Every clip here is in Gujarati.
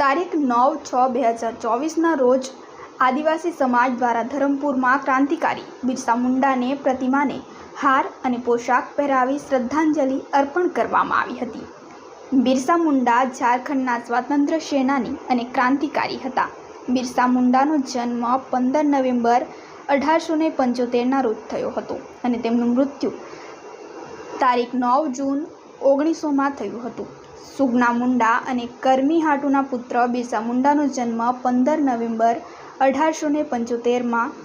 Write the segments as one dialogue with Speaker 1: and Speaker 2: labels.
Speaker 1: તારીખ નવ છ બે હજાર ચોવીસના રોજ આદિવાસી સમાજ દ્વારા ધરમપુરમાં ક્રાંતિકારી બિરસા મુંડાને, પ્રતિમાને હાર અને પોશાક પહેરાવી શ્રદ્ધાંજલિ અર્પણ કરવામાં આવી હતી. બિરસા મુંડા ઝારખંડના સ્વાતંત્ર્ય સેનાની અને ક્રાંતિકારી હતા. બિરસા મુંડાનો જન્મ પંદર નવેમ્બર અઢારસો ને પંચોતેરના રોજ થયો હતો અને તેમનું મૃત્યુ તારીખ નવ જૂન ઓગણીસોમાં થયું હતું. સુગના મુંડા અને કરમી હાટુના પુત્ર બિરસા મુંડાનો જન્મ પંદર નવેમ્બર અઢારસો ને પંચોતેરમાં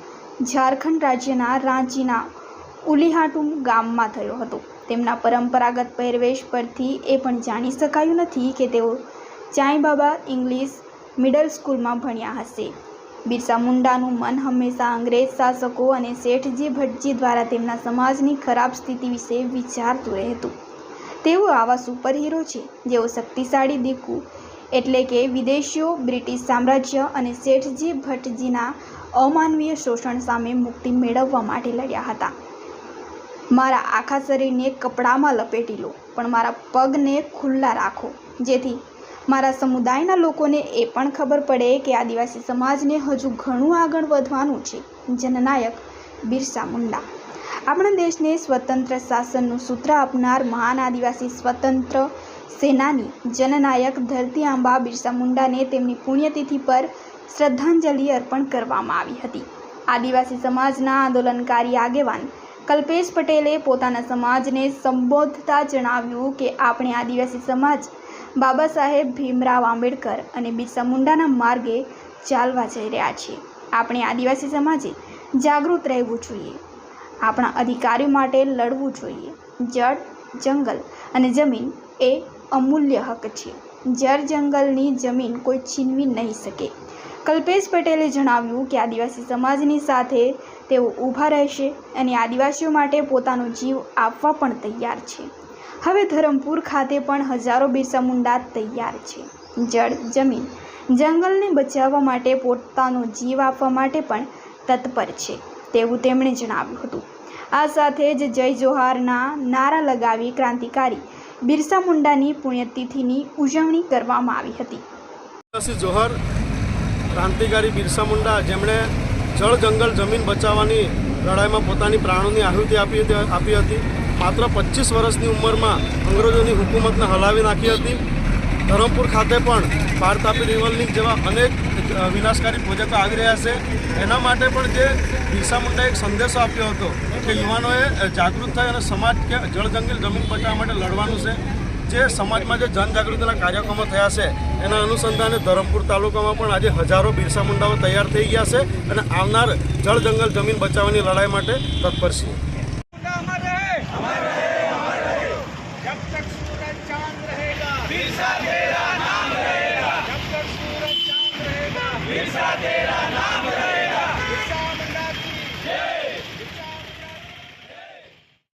Speaker 1: ઝારખંડ રાજ્યના રાંચીના ઉલીહાટુમ ગામમાં થયો હતો. તેમના પરંપરાગત પહેરવેશ પરથી એ પણ જાણી શકાયું નથી કે તેઓ ચાંઈબાબા ઇંગ્લિશ મિડલ સ્કૂલમાં ભણ્યા હશે. બિરસા મુંડાનું મન હંમેશા અંગ્રેજ શાસકો અને શેઠજી ભટ્ટજી દ્વારા તેમના સમાજની ખરાબ સ્થિતિ વિશે વિચારતું રહેતું. તેઓ આવા સુપરહીરો છે. જેઓ શક્તિશાળી દીકુ એટલે કે વિદેશીઓ, બ્રિટિશ સામ્રાજ્ય અને શેઠજી ભટ્ટજીના અમાનવીય શોષણ સામે મુક્તિ મેળવવા માટે લડ્યા હતા. મારા આખા શરીરને કપડામાં લપેટી લો, પણ મારા પગને ખુલ્લા રાખો. જેથી મારા સમુદાયના લોકોને એ પણ ખબર પડે કે આદિવાસી સમાજને હજુ ઘણું આગળ વધવાનું છે. જનનાયક બિરસા મુંડા આપણા દેશને સ્વતંત્ર શાસનનું સૂત્ર આપનાર મહાન આદિવાસી સ્વતંત્ર સેનાની જનનાયક ધરતી આંબા બિરસા મુંડાને તેમની પુણ્યતિથિ પર શ્રદ્ધાંજલિ અર્પણ કરવામાં આવી હતી. આદિવાસી સમાજના આંદોલનકારી આગેવાન કલ્પેશ પટેલે પોતાના સમાજને સંબોધતા જણાવ્યું કે આપણે આદિવાસી સમાજ બાબા સાહેબ ભીમરાવ આંબેડકર અને બિરસા મુંડાના માર્ગે ચાલવા જઈ રહ્યા છીએ. આપણે આદિવાસી સમાજે જાગૃત રહેવું જોઈએ. આપણા અધિકારીઓ માટે લડવું જોઈએ. જળ, જંગલ અને જમીન એ અમૂલ્ય હક છે. જળ, જંગલની જમીન કોઈ છીનવી નહીં શકે. કલ્પેશ પટેલે જણાવ્યું કે આદિવાસી સમાજની સાથે તેઓ ઊભા રહેશે અને આદિવાસીઓ માટે પોતાનો જીવ આપવા પણ તૈયાર છે. હવે ધરમપુર ખાતે પણ હજારો બિરસા મુંડા તૈયાર છે. જળ, જમીન, જંગલને બચાવવા માટે પોતાનો જીવ આપવા માટે પણ તત્પર છે. તેવું તેમણે જણાવ્યું હતું. આ સાથે જ જય જોહારના નારા લગાવી ક્રાંતિકારી બિરસા મુંડાની પુણ્યતિથિની ઉજવણી કરવામાં આવી હતી.
Speaker 2: જોહર, ક્રાંતિકારી બિરસા મુંડા જેમણે જળ જંગલ જમીન બચાવવાની લડાઈમાં પોતાની પ્રાણોની આહુતિ આપી આપી હતી. માત્ર પચીસ વર્ષની ઉંમરમાં અંગ્રેજોની હુકુમતને હલાવી નાખી હતી. ધરમપુર ખાતે પણ ભારતાપી તાપી રિવર જેવા અનેક વિનાશકારી પ્રોજેક્ટો આવી રહ્યા છે. એના માટે પણ જે બિરસા મુંડાએ એક સંદેશો આપ્યો હતો કે યુવાનોએ જાગૃત થાય અને સમાજ કે જળ જંગલ જમીન બચાવવા માટે લડવાનું છે. જે સમાજમાં જે જનજાગૃતિના કાર્યક્રમો થયા છે, એના અનુસંધાને ધરમપુર તાલુકામાં પણ આજે હજારો બિરસા મુંડાઓ તૈયાર થઈ ગયા છે અને આવનાર જળ જંગલ જમીન બચાવવાની લડાઈ માટે તત્પર
Speaker 3: છે બિરસા हिस्सा तेरा नाम रहेगा।